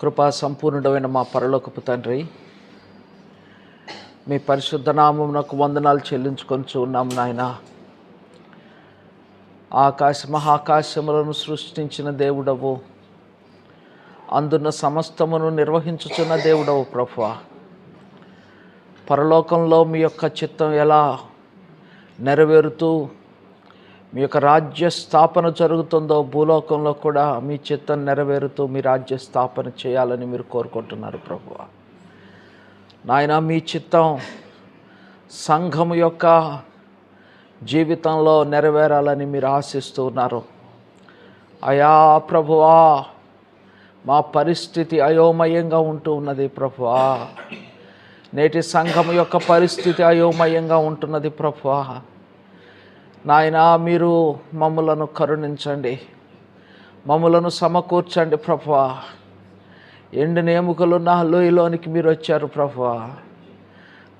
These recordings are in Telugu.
కృపా సంపూర్ణుడమైన మా పరలోకపు తండ్రి మీ పరిశుద్ధ నామమునకు వందనాలు చెల్లించుకొని ఉన్నాము నాయన. ఆకాశ మహాకాశములను సృష్టించిన దేవుడవు అందున్న సమస్తమును నిర్వహించుచున్న దేవుడవు ప్రభు పరలోకంలో మీ యొక్క చిత్తం ఎలా నెరవేరుతూ మీ యొక్క రాజ్య స్థాపన జరుగుతుందో భూలోకంలో కూడా మీ చిత్తం నెరవేరుతూ మీ రాజ్య స్థాపన చేయాలని మీరు కోరుకుంటున్నారు ప్రభువ. నాయన మీ చిత్తం సంఘం యొక్క జీవితంలో నెరవేరాలని మీరు ఆశిస్తూ ఉన్నారు. అయా ప్రభువా మా పరిస్థితి అయోమయంగా ఉంటూ ఉన్నది ప్రభువా. నేటి సంఘం యొక్క పరిస్థితి అయోమయంగా ఉంటున్నది ప్రభువా. నాయన మీరు మమ్మలను కరుణించండి. మమ్మలను సమకూర్చండి ప్రభా ఎండు నేముకలు నా లోయలోనికి మీరు వచ్చారు ప్రభా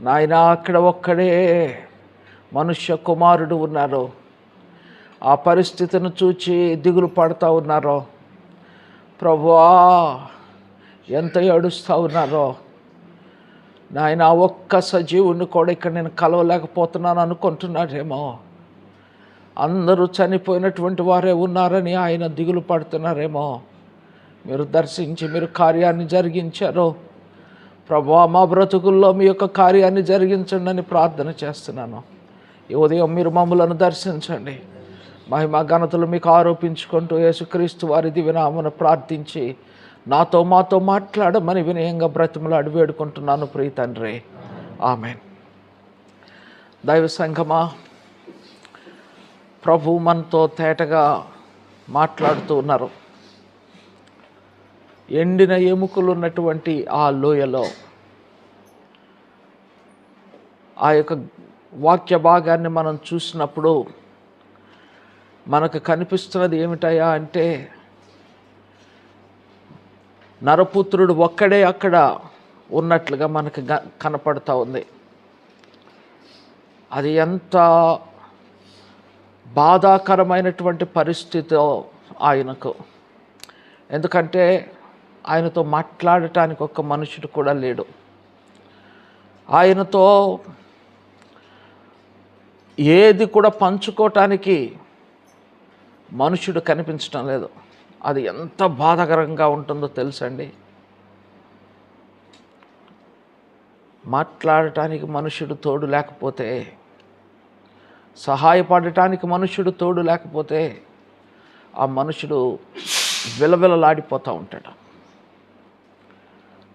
నాయన అక్కడ ఒక్కడే మనుష్య కుమారుడు ఉన్నారు. ఆ పరిస్థితిని చూచి దిగులు పడుతూ ఉన్నారో. ప్రభువా ఎంత ఏడుస్తూ ఉన్నారో. నాయన ఒక్క సజీవుని కూడా ఇక్కడ నేను కలవలేకపోతున్నాను అనుకుంటున్నాడేమో అందరూ చనిపోయినటువంటి వారే ఉన్నారని ఆయన దిగులు పడుతున్నారేమో. మీరు దర్శించి మీరు కార్యాన్ని జరిగించారు. ప్రభా మా బ్రతుకుల్లో మీ యొక్క కార్యాన్ని జరిగించండి అని ప్రార్థన చేస్తున్నాను. ఈ ఉదయం మీరు మమ్మలను దర్శించండి. మహిమ ఘనతలు మీకు ఆరోపించుకుంటూ యేసుక్రీస్తు వారి దివినామను ప్రార్థించి నాతో మాతో మాట్లాడమని వినయంగా బ్రతిమలాడి వేడుకుంటున్నాను ప్రీతండ్రి ఆమె దైవ సంఘమా ప్రభు మనతో తేటగా మాట్లాడుతూ ఉన్నారు. ఎండిన ఎముకలు ఉన్నటువంటి ఆ లోయలో ఆ యొక్క వాక్య భాగాన్ని మనం చూసినప్పుడు మనకు కనిపిస్తున్నది ఏమిటయా అంటే నరపుత్రుడు ఒక్కడే అక్కడ ఉన్నట్లుగా మనకు గ- కనపడతా ఉంది. అది ఎంత బాధాకరమైనటువంటి పరిస్థితి ఆయనకు. ఎందుకంటే ఆయనతో మాట్లాడటానికి ఒక్క మనుషుడు కూడా లేడు. ఆయనతో ఏది కూడా పంచుకోవటానికి మనుషుడు కనిపించడం లేదు. అది ఎంత బాధాకరంగా ఉంటుందో తెలుసండి. మాట్లాడటానికి మనుషుడు తోడు లేకపోతే సహాయపడటానికి మనుషుడు తోడు లేకపోతే ఆ మనుషుడు విలవిలలాడిపోతూ ఉంటాడు.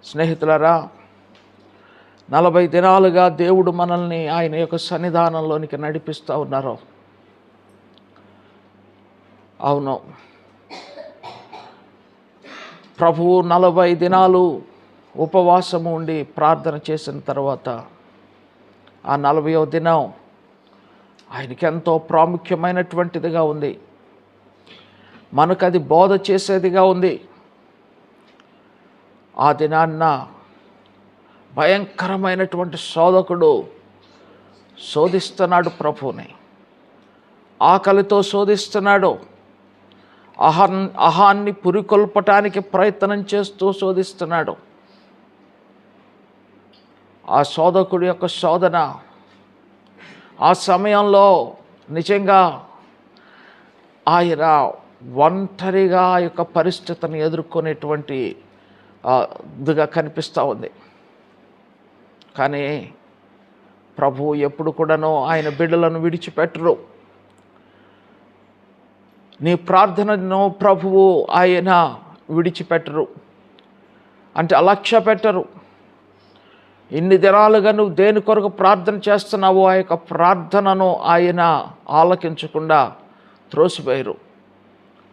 స్నేహితులరా నలభై దినాలుగా దేవుడు మనల్ని ఆయన యొక్క సన్నిధానంలోనికి నడిపిస్తూ ఉన్నారు. అవును. ప్రభువు నలభై దినాలు ఉపవాసము ఉండి ప్రార్థన చేసిన తర్వాత ఆ నలభయో దినం ఆయనకి ఎంతో ప్రాముఖ్యమైనటువంటిదిగా ఉంది. మనకు అది బోధ చేసేదిగా ఉంది. ఆ దినాన్న భయంకరమైనటువంటి శోధకుడు శోధిస్తున్నాడు ప్రభువుని. ఆకలితో శోధిస్తున్నాడు. అహన్ అహాన్ని పురికొల్పటానికి ప్రయత్నం చేస్తూ శోధిస్తున్నాడు. ఆ శోధకుడి యొక్క శోధన సమయంలో నిజంగా ఆయన ఒంటరిగా ఆ యొక్క పరిస్థితిని ఎదుర్కొనేటువంటి ఇదిగా కనిపిస్తూ ఉంది. కానీ ప్రభు ఎప్పుడు కూడాను ఆయన బిడ్డలను విడిచిపెట్టరు. నీ ప్రార్థనను ప్రభువు ఆయన విడిచిపెట్టరు. అంటే అలక్ష్య పెట్టరు. ఇన్ని దినాలుగా నువ్వు దేని కొరకు ప్రార్థన చేస్తున్నావో ఆ యొక్క ప్రార్థనను ఆయన ఆలకించకుండా త్రోసిపోయారు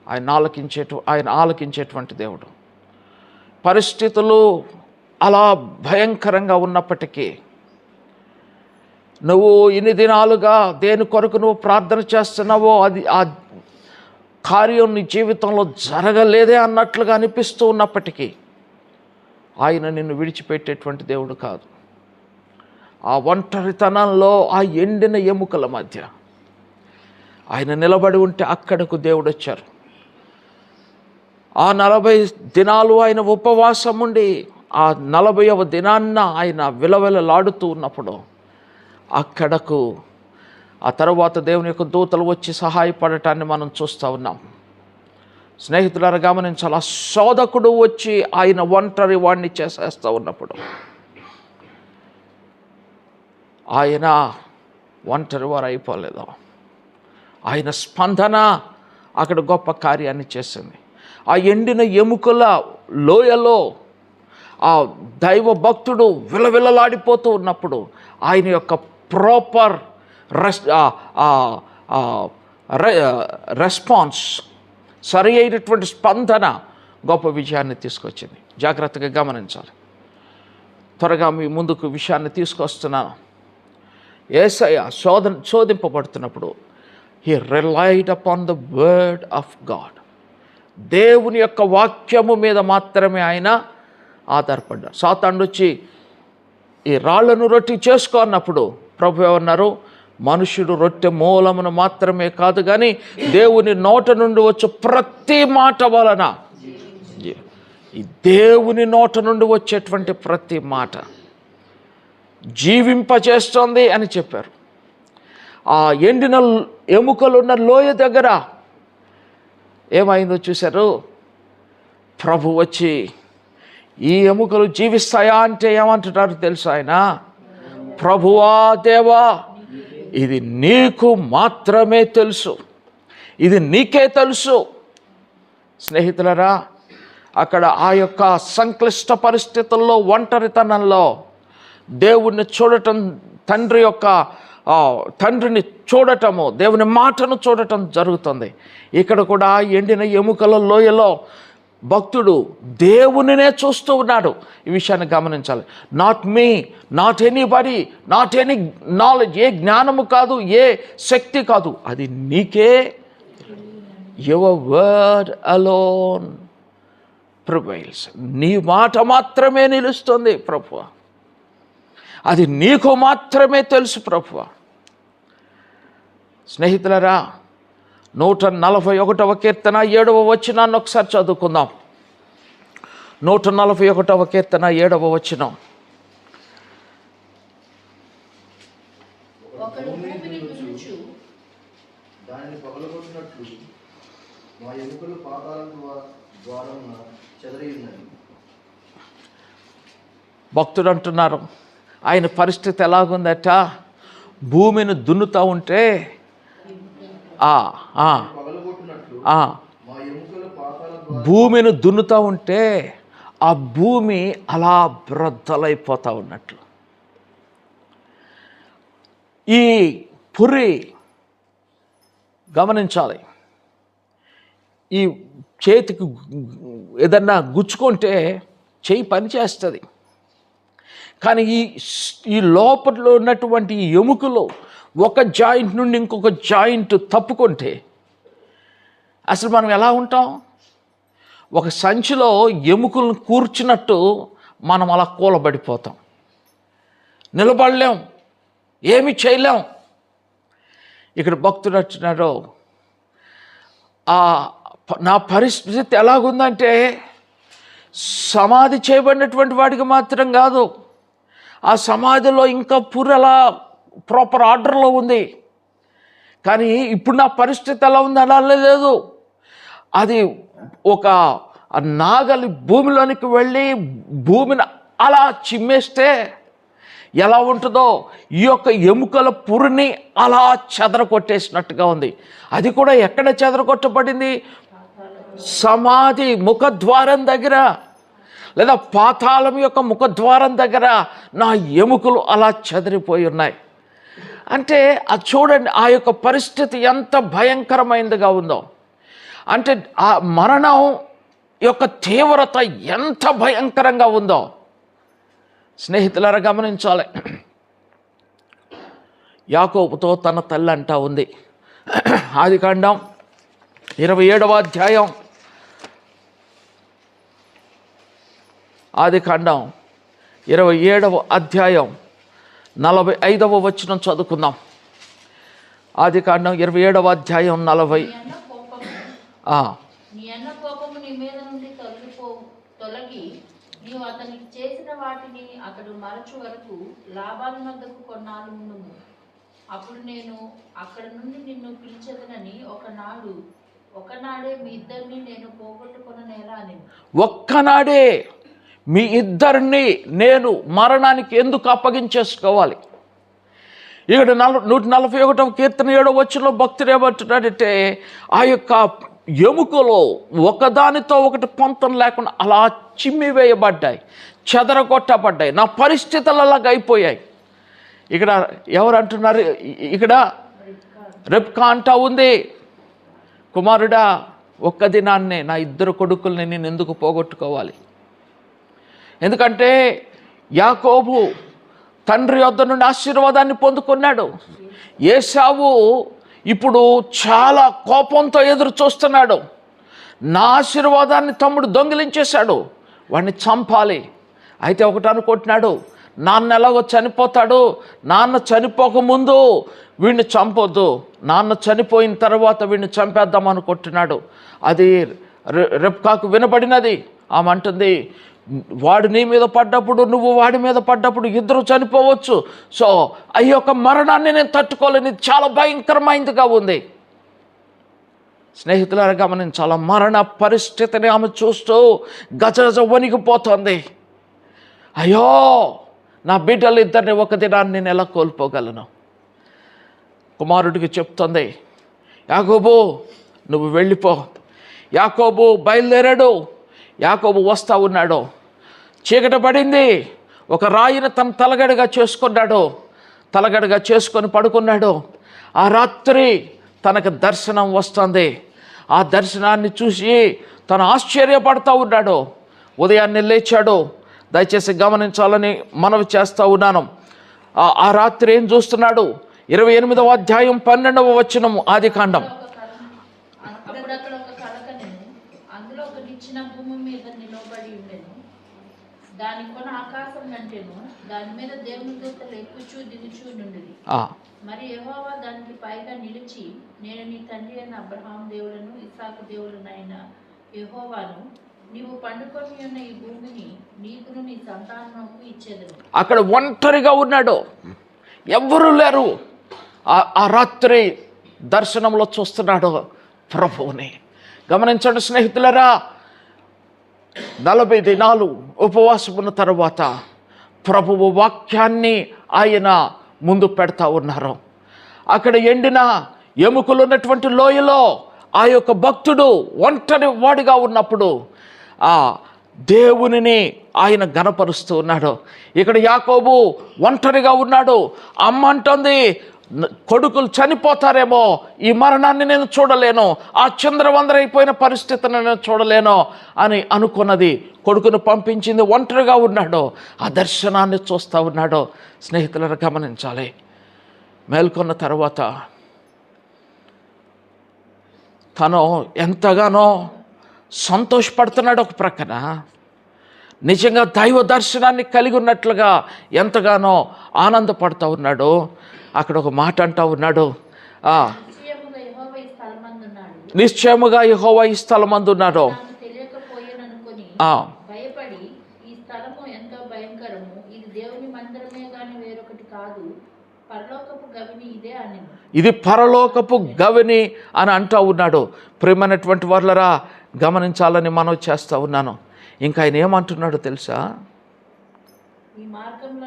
ఆయన ఆలకించేటు ఆయన ఆలకించేటువంటి దేవుడు. పరిస్థితులు అలా భయంకరంగా ఉన్నప్పటికీ నువ్వు ఇన్ని దినాలుగా దేని కొరకు నువ్వు ప్రార్థన చేస్తున్నావో అది ఆ కార్యం నీ జీవితంలో జరగలేదే అన్నట్లుగా అనిపిస్తూ ఉన్నప్పటికీ ఆయన నిన్ను విడిచిపెట్టేటువంటి దేవుడు కాదు. ఆ ఒంటరితనంలో ఆ ఎండిన ఎముకల మధ్య ఆయన నిలబడి ఉంటే అక్కడకు దేవుడు వచ్చారు. ఆ నలభై దినాలు ఆయన ఉపవాసం ఉండి ఆ నలభైవ దినాన్న ఆయన విలవిలలాడుతూ ఉన్నప్పుడు అక్కడకు ఆ తర్వాత దేవుని యొక్క దూతలు వచ్చి సహాయపడటాన్ని మనం చూస్తూ ఉన్నాం. స్నేహితులను గమనించాలి? ఆ శోధకుడు వచ్చి ఆయన ఒంటరి వాడిని చేసేస్తూ ఉన్నప్పుడు. ఆయన ఒంటరి వారు అయిపోలేదు. ఆయన స్పందన అక్కడ గొప్ప కార్యాన్ని చేసింది. ఆ ఎండిన ఎముకల లోయలో ఆ దైవ భక్తుడు విలవిలలాడిపోతూ ఉన్నప్పుడు ఆయన యొక్క ప్రాపర్ రెస్ రెస్పాన్స్ సరి అయినటువంటి స్పందన గొప్ప విజయాన్ని తీసుకొచ్చింది. జాగ్రత్తగా గమనించాలి. త్వరగా మీ ముందుకు విషయాన్ని తీసుకొస్తున్నాను ఏసయ శోధన శోధింపబడుతున్నప్పుడు he relied upon the word of God దేవుని యొక్క వాక్యము మీద మాత్రమే ఆయన ఆధారపడ్డారు సాతాండు వచ్చి ఈ రాళ్ళను రొట్టి చేసుకో అన్నప్పుడు ప్రభు ఏమన్నారు? మనుషుడు రొట్టె మూలమును మాత్రమే కాదు కానీ దేవుని నోట నుండి వచ్చే ప్రతి మాట వలన. ఈ దేవుని నోట నుండి వచ్చేటువంటి ప్రతి మాట జీవింపచేస్తోంది అని చెప్పారు. ఆ ఎండిన ఎముకలున్న లోయ దగ్గర ఏమైందో చూశారు? ప్రభు వచ్చి ఈ ఎముకలు జీవిస్తాయా? అంటే ఏమంటున్నారు తెలుసు ఆయన? ప్రభువా దేవా ఇది నీకు మాత్రమే తెలుసు. ఇది నీకే తెలుసు. స్నేహితులరా అక్కడ ఆ యొక్క సంక్లిష్ట పరిస్థితుల్లో ఒంటరితనంలో దేవుణ్ణి చూడటం తండ్రి యొక్క తండ్రిని చూడటము దేవుని మాటను చూడటం జరుగుతుంది. ఇక్కడ కూడా ఎండిన ఎముకల లోయలో భక్తుడు దేవునినే చూస్తూ ఉన్నాడు. ఈ విషయాన్ని గమనించాలి. Not me not any anybody not any knowledge ఏ జ్ఞానము కాదు ఏ శక్తి కాదు. అది నీకే. యువర్ వర్డ్ అలోన్ ప్రివైల్స్ నీ మాట మాత్రమే నిలుస్తుంది ప్రభు అది నీకు మాత్రమే తెలుసు ప్రభు స్నేహితులరా నూట నలభై ఒకటవ కీర్తన ఏడవ వచనాన్ని ఒకసారి చదువుకుందాం. నూట నలభై ఒకటవ కీర్తన ఏడవ వచనం. భక్తుడు అంటున్నారు ఆయన పరిస్థితి ఎలాగుందట? భూమిని దున్నుతూ ఉంటే ఆ, ఆ, పగలగొట్టినట్లు ఆ, మా ఎముకలు పాతాళం భూమిని దున్నుతూ ఉంటే ఆ భూమి అలా బ్రద్దలైపోతూ ఉన్నట్లు. ఈ పురి గమనించాలి. ఈ చేతికి ఏదన్నా గుచ్చుకుంటే చేయి పని చేస్తుంది. కానీ ఈ ఈ లోపల ఉన్నటువంటి ఎముకలు ఒక జాయింట్ నుండి ఇంకొక జాయింట్ తప్పుకుంటే అసలు మనం ఎలా ఉంటాం? ఒక సంచిలో ఎముకలను కూర్చున్నట్టు మనం అలా కూలబడిపోతాం. నిలబడలేం. ఏమి చేయలేం. ఇక్కడ భక్తుడు వచ్చినాడు ఆ ప- నా పరిస్థితి ఎలాగుందంటే సమాధి చేయబడినటువంటి వాడికి మాత్రం కాదు ఆ సమాధిలో ఇంకా పురలా ప్రాపర్ ఆర్డర్లో ఉంది. కానీ ఇప్పుడు నా పరిస్థితి ఎలా ఉంది అలా లేదు. అది ఒక నాగలి భూమిలోనికి వెళ్ళి భూమిని అలా చిమ్మేస్తే ఎలా ఉంటుందో ఈ యొక్క ఎముకల పురిని అలా చెదరగొట్టేసినట్టుగా ఉంది. అది కూడా ఎక్కడ చెదరగొట్టబడింది? సమాధి ముఖద్వారం దగ్గర లేదా పాతాళం యొక్క ముఖద్వారం దగ్గర నా ఎముకలు అలా చెదిరిపోయి ఉన్నాయి. అంటే అది చూడండి ఆ యొక్క పరిస్థితి ఎంత భయంకరమైనదిగా ఉందో. అంటే ఆ మరణం యొక్క తీవ్రత ఎంత భయంకరంగా ఉందో. స్నేహితులారా గమనించాలి. యాకోబుతో తన తల్లి అంటా ఉంది. ఆది కాండం ఇరవై ఏడవ అధ్యాయం. ఆది కాండం ఇరవై ఏడవ అధ్యాయం. నలభై ఐదవ వచనం చదువుకుందాం. ఆది కాండం ఇరవై ఏడవ అధ్యాయం నలభై అప్పుడు నేను అక్కడ నుండి నిన్ను పిలిచెదనని ఒకనాడు ఒకనాడే మీ ఇద్దరిని నేను పోగొట్టుకున్న నేల అని ఒక్కనాడే మీ ఇద్దరిని నేను మరణానికి ఎందుకు అప్పగించేసుకోవాలి? ఇక్కడ నల నూట నలభై ఒకటవ కీర్తన ఏడో వచ్చిన భక్తులు ఏమంటున్నాడంటే ఆ యొక్క ఎముకలో ఒకదానితో ఒకటి పొంతం లేకుండా అలా చిమ్మివేయబడ్డాయి చెదరగొట్టబడ్డాయి నా పరిస్థితులు అలాగ అయిపోయాయి. ఇక్కడ ఎవరు అంటున్నారు? ఇక్కడ రెప్కా అంటా ఉంది. కుమారుడా ఒక్క దినాన్నే నా ఇద్దరు కొడుకుల్ని నేను ఎందుకు పోగొట్టుకోవాలి? ఎందుకంటే యాకోబు తండ్రి వద్ద నుండి ఆశీర్వాదాన్ని పొందుకున్నాడు. ఏసావు ఇప్పుడు చాలా కోపంతో ఎదురు చూస్తున్నాడు. నా ఆశీర్వాదాన్ని తమ్ముడు దొంగిలించేశాడు. వాడిని చంపాలి. అయితే ఒకటి అనుకుంటున్నాడు నాన్న ఎలాగో చనిపోతాడు. నాన్న చనిపోకముందు వీడిని చంపొద్దు. నాన్న చనిపోయిన తర్వాత వీడిని చంపేద్దాం అనుకుంటున్నాడు. అది రెప్కాకు వినబడినది. ఆమె అంటుంది వాడు నీ మీద పడ్డప్పుడు నువ్వు వాడి మీద పడ్డప్పుడు ఇద్దరు చనిపోవచ్చు. సో ఆ యొక్క మరణాన్ని నేను తట్టుకోలేని చాలా భయంకరమైనదిగా ఉంది. స్నేహితులను గమనించాల మరణ పరిస్థితిని ఆమె చూస్తూ గజగజ వణిగిపోతుంది. అయ్యో నా బిడ్డలు ఇద్దరిని ఒక దినాన్ని నేను ఎలా కోల్పోగలను? కుమారుడికి చెప్తుంది యాకోబు నువ్వు వెళ్ళిపో. యాకోబు బయలుదేరాడు. యాకోబు వస్తూ ఉన్నాడో. చీకట పడింది. ఒక రాయిని తన తలగడగా చేసుకున్నాడు. తలగడగా చేసుకొని పడుకున్నాడు. ఆ రాత్రి తనకు దర్శనం వస్తుంది. ఆ దర్శనాన్ని చూసి తను ఆశ్చర్యపడతా ఉన్నాడు. ఉదయాన్నే లేచాడు. దయచేసి గమనించాలని మనవి చేస్తూ ఉన్నాను. ఆ- ఆ రాత్రి ఏం చూస్తున్నాడు? ఇరవై ఎనిమిదవ అధ్యాయం పన్నెండవ వచనము ఆది కాండం ఒక కళ అప్పుడు అక్కడ ఒక కలక నేను అందులో ఒక నిచ్చిన భూమి మీద నిలవబడి ఉండెను దాని కొన ఆకాశం కంటేను దాని మీద దేవుని దూతలు ఎక్కుచూ దిగుచూ నుండిది ఆ, మరి యెహోవా దానికి పైగా నిలిచి నేను నీ తండ్రి అయిన అబ్రహాం దేవులను ఇసాకు దేవులనైన యెహోవాను నీవు పండుకొని ఉన్న ఈ భూమిని నీకును నీ సంతానముకు ఇచ్చేదను. అక్కడ ఒంటరిగా ఉన్నాడు. ఎవ్వరూ లేరు. ఆ- ఆ రాత్రి దర్శనంలో చూస్తున్నాడు ప్రభువుని. గమనించండి స్నేహితులరా నలభై దినాలు ఉపవాసమున్న తర్వాత ప్రభువు వాక్యాన్ని ఆయన ముందు పెడతా ఉన్నారు. అక్కడ ఎండిన ఎముకలు ఉన్నటువంటి లోయలో ఆ యొక్క భక్తుడు ఒంటరి వాడిగా ఉన్నప్పుడు ఆ దేవునిని ఆయన గనపరుస్తూ ఉన్నాడు. ఇక్కడ యాకోబు ఒంటరిగా ఉన్నాడు. అమ్మ అంటుంది కొడుకులు చనిపోతారేమో ఈ మరణాన్ని నేను చూడలేను ఆ చంద్రవందరైపోయిన పరిస్థితిని నేను చూడలేను అని అనుకున్నది కొడుకును పంపించింది ఒంటరిగా ఉన్నాడు ఆ దర్శనాన్ని చూస్తూ ఉన్నాడు. స్నేహితులను గమనించాలి. మేల్కొన్న తర్వాత తను ఎంతగానో సంతోషపడుతున్నాడు ఒక ప్రక్కన. నిజంగా దైవ దర్శనాన్ని కలిగి ఉన్నట్లుగా ఎంతగానో ఆనందపడుతూ ఉన్నాడు. అక్కడ ఒక మాట అంటూ ఉన్నాడు. నిశ్చయముగా యెహోవా ఈ ఈ స్థలమందు ఉన్నాడు ఇది పరలోకపు గవిని అని. అంటూ ఉన్నాడు. ప్రేమైనటువంటి వాళ్ళరా గమనించాలని మనం చేస్తూ ఉన్నాను. ఇంకా ఆయన ఏమంటున్నాడు తెలుసా? ఈ మార్గంలో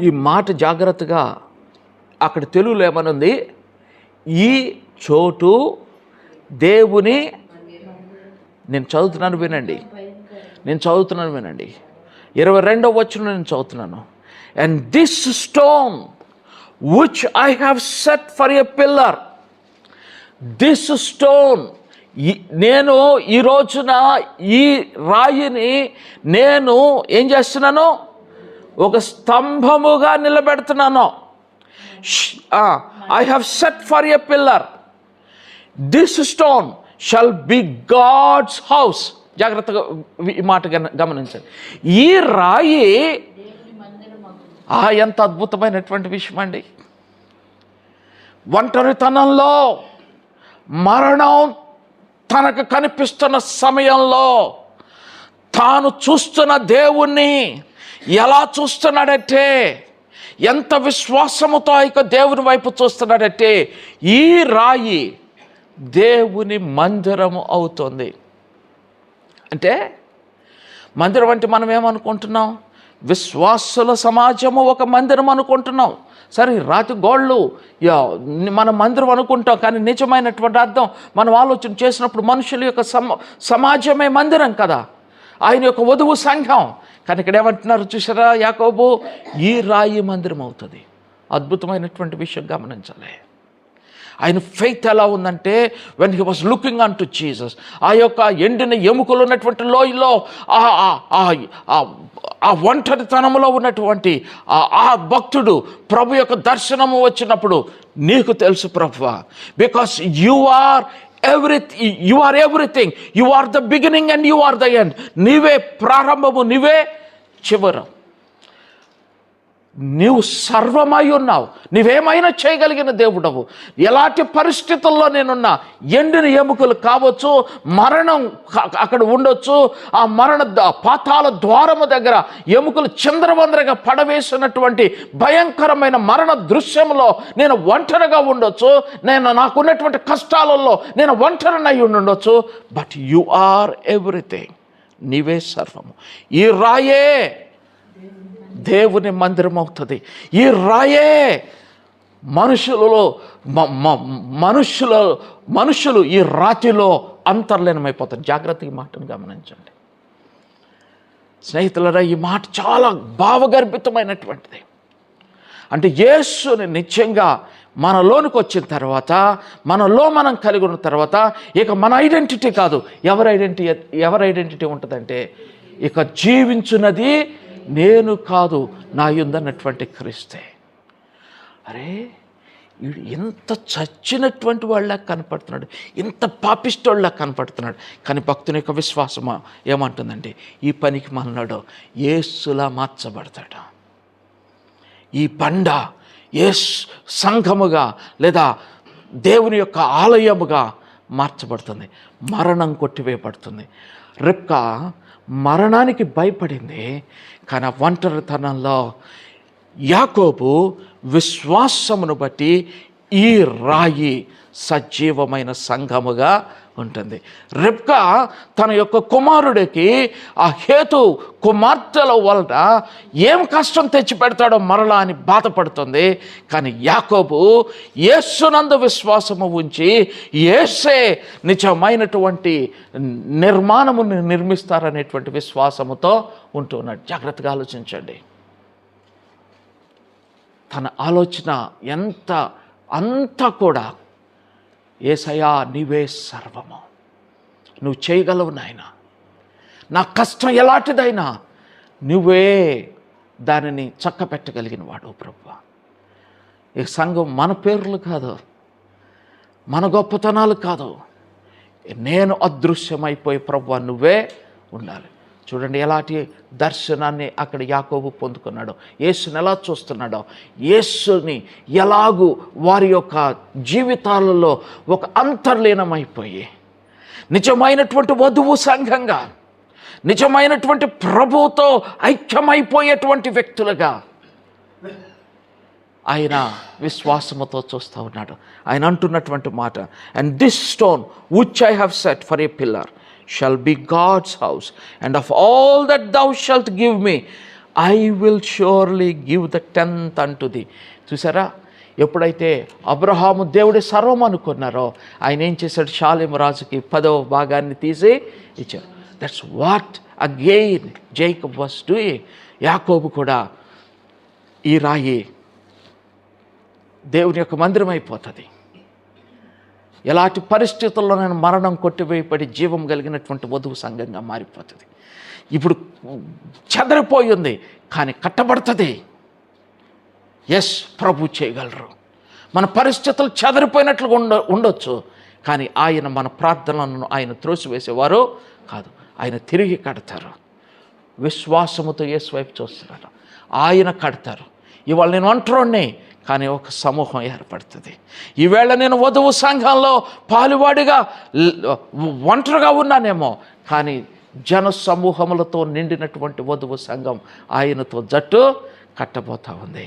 ఈ మాట జాగ్రత్తగా అక్కడ తెలుగులో ఏమనుంది? ఈ చోటు దేవుని నేను చదువుతున్నాను వినండి. నేను చదువుతున్నాను వినండి. ఇరవై రెండవ వచ్చిన నేను చదువుతున్నాను. And this stone which I have set for a pillar this stone నేను ఈ రోజున ఈ రాయిని నేను ఏం చేస్తున్నాను? ఒక స్తంభముగా నిలబెడుతున్నాను. I have set for a pillar this stone shall be God's house జాగ్రత్తగా ఈ మాట గమనించండి. ఈ రాయి ఆ ఎంత అద్భుతమైనటువంటి విషయం అండి. ఒంటరితనంలో మరణం తనకు కనిపిస్తున్న సమయంలో తాను చూస్తున్న దేవుణ్ణి ఎలా చూస్తున్నాడంటే ఎంత విశ్వాసముతో ఇక దేవుని వైపు చూస్తున్నాడంటే ఈ రాయి దేవుని మందిరము అవుతుంది. అంటే మందిరం అంటే మనం ఏమనుకుంటున్నాం? విశ్వాసుల సమాజము ఒక మందిరం అనుకుంటున్నాం. సరే రాతి గోళ్ళు యా, మన మందిరం అనుకుంటాం కానీ నిజమైనటువంటి అర్థం మనం ఆలోచన చేసినప్పుడు మనుషుల యొక్క సమాజమే మందిరం కదా. ఆయన యొక్క వధువు సంఘం కానీ ఇక్కడ ఏమంటున్నారు చూసారా యాకోబు? ఈ రాయి మందిరం అవుతుంది. అద్భుతమైనటువంటి విషయం గమనించాలి. ఆయన ఫెయిత్ ఎలా ఉందంటే when he was looking unto Jesus ఆ యొక్క ఎండిన ఎముకలు ఉన్నటువంటి లోయలో ఆ ఆ- ఆ ఒంటరితనంలో ఉన్నటువంటి ఆ- ఆ భక్తుడు ప్రభు యొక్క దర్శనము వచ్చినప్పుడు నీకు తెలుసు ప్రభు because you are everything you are everything you are the beginning and you are the end Nive ಪ್ರಾರಂಭವು nive chivaram. నీవు సర్వమై ఉన్నావు. నీవేమైనా చేయగలిగిన దేవుడవు. ఎలాంటి పరిస్థితుల్లో నేనున్నా ఎండిన ఎముకలు కావచ్చు మరణం అక్కడ ఉండొచ్చు ఆ మరణ పాతాల ద్వారము దగ్గర ఎముకలు చంద్రవందరగా పడవేసినటువంటి భయంకరమైన మరణ దృశ్యంలో నేను ఒంటరిగా ఉండొచ్చు. నేను నాకున్నటువంటి కష్టాలలో నేను ఒంటరినై ఉండొచ్చు బట్ యు ఆర్ ఎవ్రీథింగ్ నీవే సర్వము. ఈ రాయే దేవుని మందిరం అవుతుంది. ఈ రాయే మనుషులలో మనుషుల మనుషులు ఈ రాతిలో అంతర్లీనమైపోతారు. జాగ్రత్తగా ఈ మాటను గమనించండి. స్నేహితులరా ఈ మాట చాలా భావగర్భితమైనటువంటిది. అంటే యేసుని నిత్యంగా మనలోనికి వచ్చిన తర్వాత మనలో మనం కలిగి ఉన్న తర్వాత ఇక మన ఐడెంటిటీ కాదు. ఎవరి ఐడెంటిటీ ఎవరి ఐడెంటిటీ ఉంటుందంటే ఇక జీవించున్నది నేను కాదు నా యుందన్నటువంటి క్రీస్తే. అరే ఇంత ఎంత చచ్చినటువంటి వాళ్ళ కనపడుతున్నాడు ఇంత పాపిస్తోళ్ళ కనపడుతున్నాడు. కానీ భక్తుని యొక్క విశ్వాసమా? ఏమంటుందండి ఈ పనికి మనలో ఏసులా మార్చబడతాడు. ఈ బండ ఏ సంఘముగా లేదా దేవుని యొక్క ఆలయముగా మార్చబడుతుంది. మరణం కొట్టివేయబడుతుంది. రిప్క మరణానికి భయపడింది. కానీ ఒంటరితనంలో యాకోబు విశ్వాసమును బట్టి ఈ రాయి సజీవమైన సంఘముగా ఉంటుంది. రిబ్కా తన యొక్క కుమారుడికి ఆ హేతు కుమార్తెల వలన ఏం కష్టం తెచ్చి పెడతాడో మరలా అని బాధపడుతుంది. కానీ యాకోబు యేసునందు విశ్వాసము ఉంచి ఏసే నిజమైనటువంటి నిర్మాణము నిర్మిస్తారనేటువంటి విశ్వాసముతో ఉంటున్నాడు. జాగ్రత్తగా ఆలోచించండి. తన ఆలోచన ఎంత అంతా కూడా ఏసయా నీవే సర్వము. నువ్వు చేయగలవు నాయన. నా కష్టం ఎలాంటిదైనా నువ్వే దానిని చక్క పెట్టగలిగిన వాడు ప్రభు ఈ సంఘం మన పేర్లు కాదు మన గొప్పతనాలు కాదు. నేను అదృశ్యమైపోయి ప్రభు నువ్వే ఉండాలి. చూడండి ఎలాంటి దర్శనాన్ని అక్కడ యాకోబు పొందుకున్నాడో. యేసుని ఎలా చూస్తున్నాడో? యేసుని ఎలాగూ వారి యొక్క జీవితాలలో ఒక అంతర్లీనమైపోయి నిజమైనటువంటి వధువు సంఘంగా నిజమైనటువంటి ప్రభువుతో ఐక్యమైపోయేటువంటి వ్యక్తులుగా ఆయన విశ్వాసముతో చూస్తూ ఉన్నాడు. ఆయన అంటున్నటువంటి మాట and this stone which I have set for a pillar shall be God's house and of all that thou shalt give me, I will surely give the tenth అంటు ది చూసారా? ఎప్పుడైతే అబ్రహాము దేవుడి సర్వం అనుకున్నారో ఆయన ఏం చేశాడు? షాలిం రాజుకి పదవ భాగాన్ని తీసి ఇచ్చారు that's what again Jacob was doing యాకోబు కూడా ఈ రాయి దేవుని యొక్క మందిరం అయిపోతుంది. ఎలాంటి పరిస్థితుల్లో నేను మరణం కొట్టివేయబడి జీవం కలిగినటువంటి వధువు సంఘంగా మారిపోతుంది. ఇప్పుడు చెదరిపోయింది కానీ కట్టబడుతుంది. ఎస్ ప్రభు చేయగలరు. మన పరిస్థితులు చెదరిపోయినట్లుగా ఉండ ఉండొచ్చు కానీ ఆయన మన ప్రార్థనలను ఆయన త్రోసివేసేవారు కాదు. ఆయన తిరిగి కడతారు. విశ్వాసముతో ఏ వైపు చూస్తున్నారు ఆయన కడతారు. ఇవాళ నేను ఒంటరిని కానీ ఒక సమూహం ఏర్పడుతుంది. ఈవేళ నేను వధువు సంఘంలో పాలువాడిగా ఒంటరిగా ఉన్నానేమో కానీ జన సమూహములతో నిండినటువంటి వధువు సంఘం ఆయనతో జట్టు కట్టబోతా ఉంది.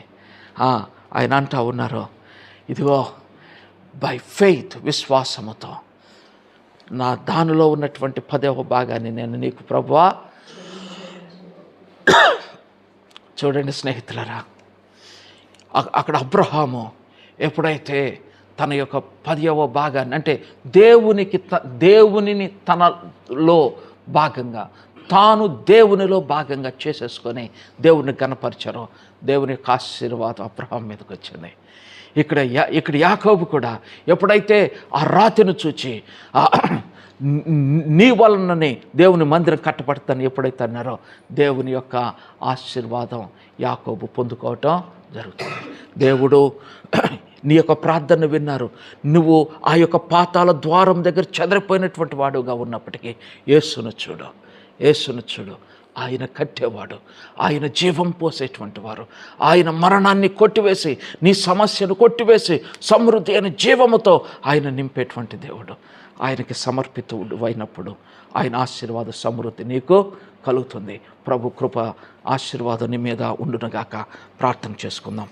ఆయన అంటా ఉన్నారు ఇదిగో బై ఫెయిత్ విశ్వాసముతో నా దానిలో ఉన్నటువంటి పదవ భాగాన్ని నేను నీకు ప్రభువా చూడండి స్నేహితులరా. అక్కడ అబ్రహాము ఎప్పుడైతే తన యొక్క పదవ భాగాన్ని అంటే దేవునికి త- దేవునిని తనలో భాగంగా తాను దేవునిలో భాగంగా చేసేసుకొని దేవుని కనపరిచారు దేవుని యొక్క ఆశీర్వాదం అబ్రహాం మీదకి వచ్చింది. ఇక్కడ యా ఇక్కడ యాకోబు కూడా ఎప్పుడైతే ఆ రాతిని చూచి నీ వలననే దేవుని మందిరం కట్టబడతాను ఎప్పుడైతే అన్నారో దేవుని యొక్క ఆశీర్వాదం యాకోబు పొందుకోవటం జరుగుతుంది. దేవుడు నీ యొక్క ప్రార్థన విన్నారు. నువ్వు ఆ యొక్క పాతాల ద్వారం దగ్గర చెదరిపోయినటువంటి వాడుగా ఉన్నప్పటికీ ఏసును చూడు. ఏసును చూడు. ఆయన కట్టేవాడు. ఆయన జీవం పోసేటువంటి వారు. ఆయన మరణాన్ని కొట్టివేసి నీ సమస్యను కొట్టివేసి సమృద్ధి అయిన జీవముతో ఆయన నింపేటువంటి దేవుడు. ఆయనకి సమర్పితుడు అయినప్పుడు ఆయన ఆశీర్వాద సమృద్ధి నీకు కలుగుతుంది. ప్రభు కృప ఆశీర్వాదం నీ మీద ఉండునగాక. ప్రార్థన చేసుకుందాం.